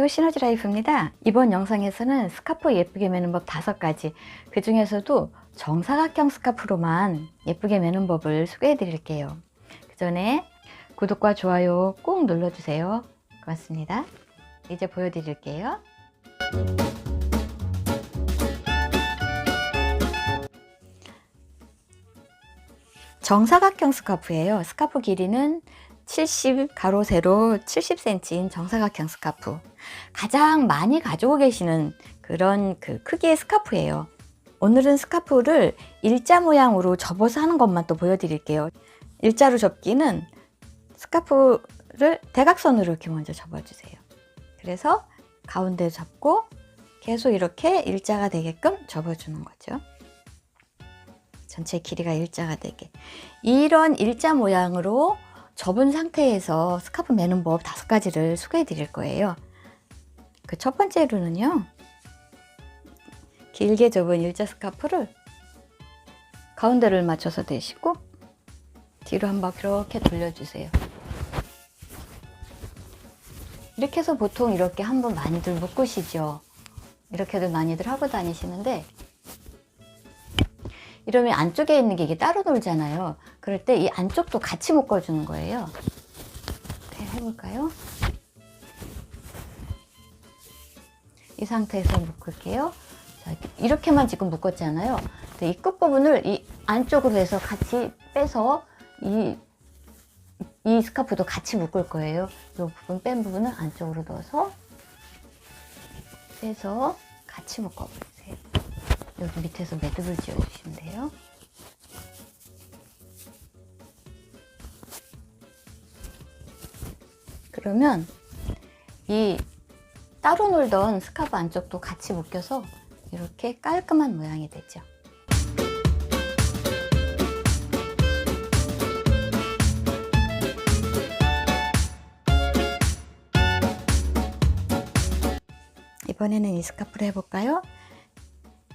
안녕하세요 시너지 라이프입니다. 이번 영상에서는 스카프 예쁘게 매는 법 다섯 가지 그 중에서도 정사각형 스카프로만 예쁘게 매는 법을 소개해 드릴게요. 그 전에 구독과 좋아요 꼭 눌러주세요. 고맙습니다. 이제 보여드릴게요. 정사각형 스카프예요. 스카프 길이는 70 가로 세로 70cm인 정사각형 스카프. 가장 많이 가지고 계시는 그런 그 크기의 스카프예요. 오늘은 스카프를 일자 모양으로 접어서 하는 것만 또 보여드릴게요. 일자로 접기는 스카프를 대각선으로 이렇게 먼저 접어주세요. 그래서 가운데 접고 계속 이렇게 일자가 되게끔 접어주는 거죠. 전체 길이가 일자가 되게. 이런 일자 모양으로 접은 상태에서 스카프 매는 법 다섯 가지를 소개해 드릴 거예요. 그 첫 번째로는요. 길게 접은 일자 스카프를 가운데를 맞춰서 대시고 뒤로 한번 이렇게 돌려주세요. 이렇게 해서 보통 이렇게 한 번 많이들 묶으시죠. 이렇게도 많이들 하고 다니시는데 이러면 안쪽에 있는 게 이게 따로 놀잖아요. 그럴 때 이 안쪽도 같이 묶어주는 거예요. 해볼까요? 이 상태에서 묶을게요. 자, 이렇게만 지금 묶었잖아요. 이 끝부분을 이 안쪽으로 해서 같이 빼서 이, 이 스카프도 같이 묶을 거예요. 이 부분 뺀 부분을 안쪽으로 넣어서 빼서 같이 묶어보세요. 여기 밑에서 매듭을 지어주시면 돼요. 그러면 이 따로 놀던 스카프 안쪽도 같이 묶여서 이렇게 깔끔한 모양이 되죠. 이번에는 이 스카프를 해볼까요?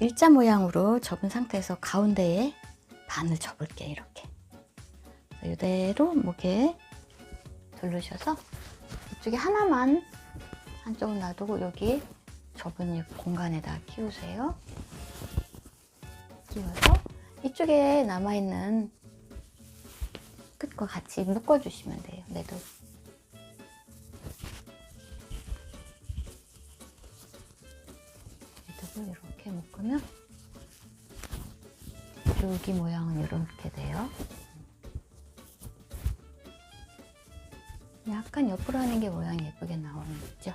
일자 모양으로 접은 상태에서 가운데에 반을 접을게요. 이렇게. 이대로 목에 돌르셔서 이쪽에 하나만 한쪽은 놔두고 여기 접은 이 공간에다 끼우세요. 끼워서 이쪽에 남아있는 끝과 같이 묶어주시면 돼요. 매도. 매듭을 이렇게 묶으면 여기 모양은 이렇게 돼요. 약간 옆으로 하는 게 모양이 예쁘게 나오는 거죠.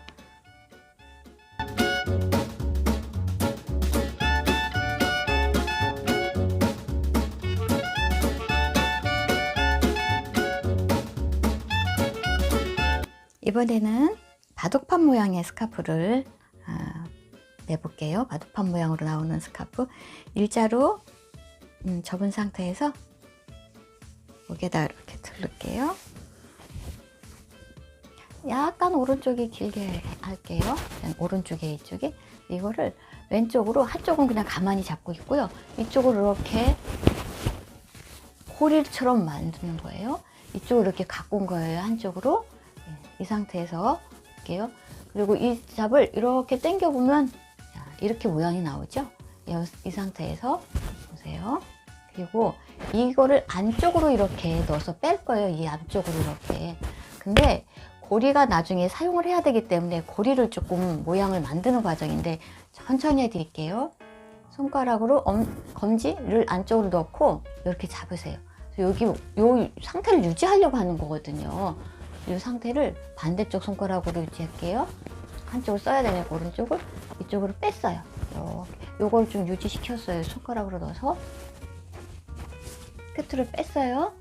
이번에는 바둑판 모양의 스카프를 아, 내볼게요. 바둑판 모양으로 나오는 스카프 일자로 음, 접은 상태에서 목에다 이렇게 둘를게요. 약간 오른쪽이 길게 할게요. 오른쪽에 이쪽에 이거를 왼쪽으로 한쪽은 그냥 가만히 잡고 있고요. 이쪽으로 이렇게 고리처럼 만드는 거예요. 이쪽으로 이렇게 갖고 온 거예요. 한쪽으로 이 상태에서 할게요. 그리고 이 잡을 이렇게 당겨 보면 이렇게 모양이 나오죠. 이 상태에서 보세요. 그리고 이거를 안쪽으로 이렇게 넣어서 뺄 거예요. 이 안쪽으로 이렇게. 근데 고리가 나중에 사용을 해야 되기 때문에 고리를 조금 모양을 만드는 과정인데 천천히 해드릴게요. 손가락으로 엄, 검지를 안쪽으로 넣고 이렇게 잡으세요. 여기 요 상태를 유지하려고 하는 거거든요. 이 상태를 반대쪽 손가락으로 유지할게요. 한쪽을 써야 되니까 오른쪽을 이쪽으로 뺐어요. 이렇게. 요걸 좀 유지시켰어요. 손가락으로 넣어서 끝으로 뺐어요.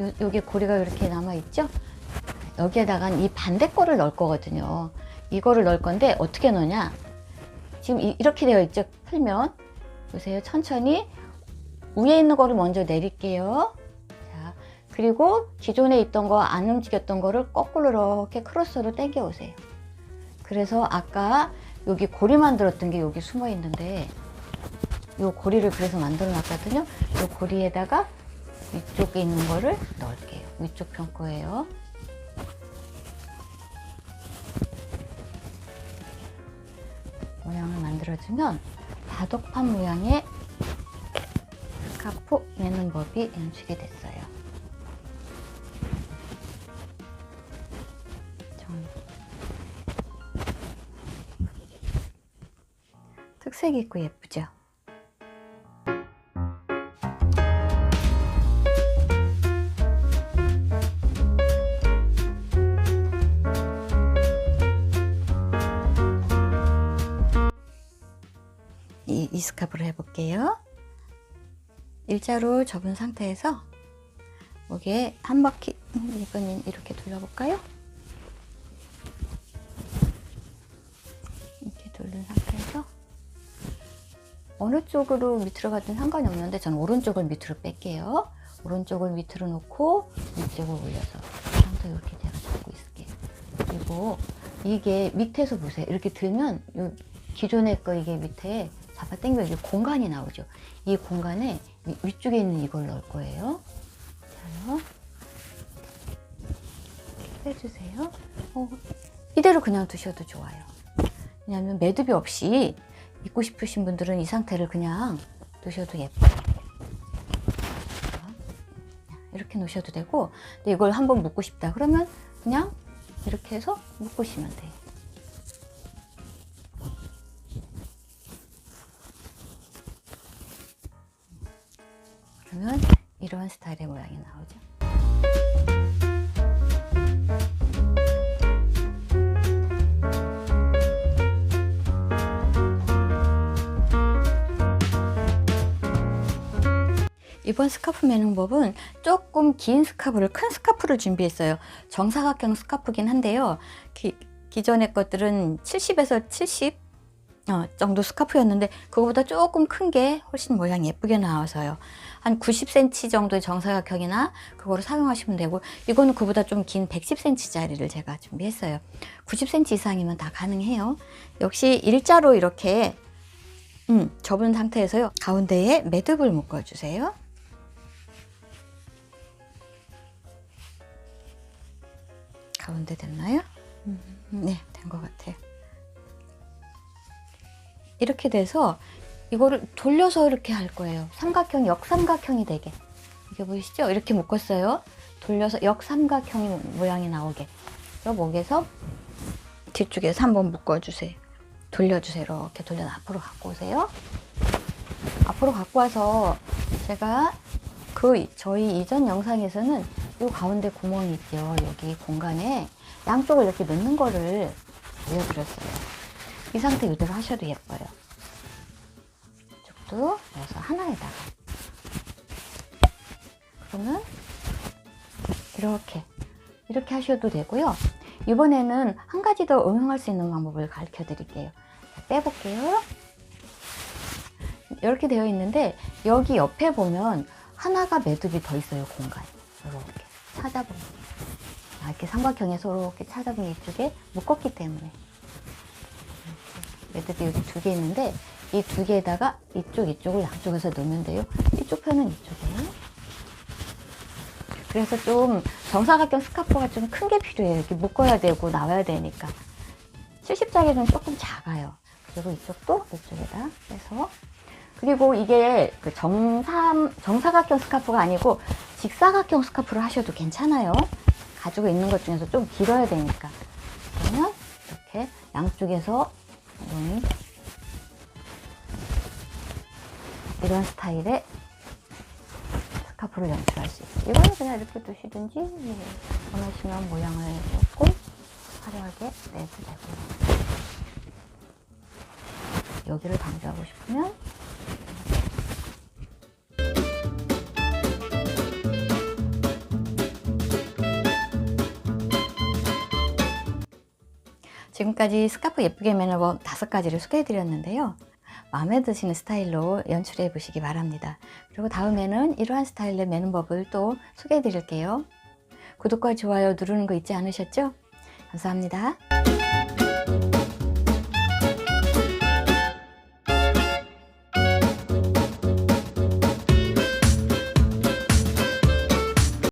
요, 여기 고리가 이렇게 남아있죠? 여기에다가 이 반대 거를 넣을 거거든요. 이거를 넣을 건데 어떻게 넣냐? 지금 이, 렇게 되어 있죠? 풀면 보세요. 천천히 위에 있는 거를 먼저 내릴게요. 자, 그리고 기존에 있던 거 안 움직였던 거를 거꾸로 이렇게 크로스로 당겨 오세요. 그래서 아까 여기 고리 만들었던 게 여기 숨어 있는데 이 고리를 그래서 만들어 놨거든요. 이 고리에다가 위쪽에 있는 거를 넣을게요. 위쪽 편 거예요. 모양을 만들어주면 바둑판 모양의 스카프 매는 법이 연출이 됐어요. 특색 있고 예쁘죠? 이, 이 스카프를 해볼게요. 일자로 접은 상태에서 목에 한 바퀴 음, 이번엔 이렇게 돌려볼까요? 어느 쪽으로 밑으로 가든 상관이 없는데 저는 오른쪽을 밑으로 뺄게요. 오른쪽을 밑으로 놓고 위쪽을 올려서 상태 이렇게 제가 잡고 있을게요. 그리고 이게 밑에서 보세요. 이렇게 들면 요 기존의 거 이게 밑에 잡아 당기면 이게 공간이 나오죠. 이 공간에 위- 위쪽에 있는 이걸 넣을 거예요. 자요. 빼주세요. 어, 이대로 그냥 두셔도 좋아요. 왜냐하면 매듭이 없이 입고 싶으신 분들은 이 상태를 그냥 두셔도 예뻐요. 자, 이렇게 놓으셔도 되고, 근데 이걸 한번 묶고 싶다 그러면 그냥 이렇게 해서 묶으시면 돼요. 그러면 이런 스타일의 모양이 나오죠. 이번 스카프 매는 법은 조금 긴 스카프를 큰 스카프를 준비했어요. 정사각형 스카프긴 한데요. 기, 기존의 것들은 70에서 70 어, 정도 스카프였는데 그거보다 조금 큰 게 훨씬 모양이 예쁘게 나와서요. 한 90cm 정도의 정사각형이나 그거를 사용하시면 되고 이거는 그보다 좀 긴 110cm짜리를 제가 준비했어요. 90cm 이상이면 다 가능해요. 역시 일자로 이렇게 음, 접은 상태에서요. 가운데에 매듭을 묶어주세요. 가운데 됐나요? 음, 네, 된 것 같아요. 이렇게 돼서 이거를 돌려서 이렇게 할 거예요. 삼각형, 역삼각형이 되게. 이게 보이시죠? 이렇게 묶었어요. 돌려서 역삼각형 모양이 나오게. 그래서 목에서 뒤쪽에서 한번 묶어주세요. 돌려주세요. 이렇게 돌려 앞으로 갖고 오세요. 앞으로 갖고 와서 제가 그 저희 이전 영상에서는 이 가운데 구멍이 있죠. 여기 공간에 양쪽을 이렇게 넣는 거를 보여드렸어요. 이 상태 이대로 하셔도 예뻐요. 이쪽도 그래서 하나에다가 그러면 이렇게 이렇게 하셔도 되고요. 이번에는 한 가지 더 응용할 수 있는 방법을 가르쳐 드릴게요. 자, 빼볼게요. 이렇게 되어 있는데 여기 옆에 보면 하나가 매듭이 더 있어요 공간 이렇게 찾아보면 아, 이렇게 삼각형에서 이렇게 찾아보면 이쪽에 묶었기 때문에. 매듭이 여기 두 개 있는데 이 두 개에다가 이쪽 이쪽을 양쪽에서 넣으면 돼요. 이쪽 편은 이쪽에. 그래서 좀 정사각형 스카프가 좀 큰 게 필요해요. 이렇게 묶어야 되고 나와야 되니까. 70짜리는 조금 작아요. 그리고 이쪽도 이쪽에다 빼서. 그리고 이게 그 정삼, 정사각형 스카프가 아니고 직사각형 스카프를 하셔도 괜찮아요. 가지고 있는 것 중에서 좀 길어야 되니까. 그러면 이렇게 양쪽에서 이런, 스타일의 스카프를 연출할 수 있어요. 이거는 그냥 이렇게 두시든지 예, 원하시면 모양을 조금 화려하게 내도 되고요. 여기를 강조하고 싶으면 지금까지 스카프 예쁘게 매는 법 다섯 가지를 소개해 드렸는데요. 마음에 드시는 스타일로 연출해 보시기 바랍니다. 그리고 다음에는 이러한 스타일로 매는 법을 또 소개해 드릴게요. 구독과 좋아요 누르는 거 잊지 않으셨죠? 감사합니다.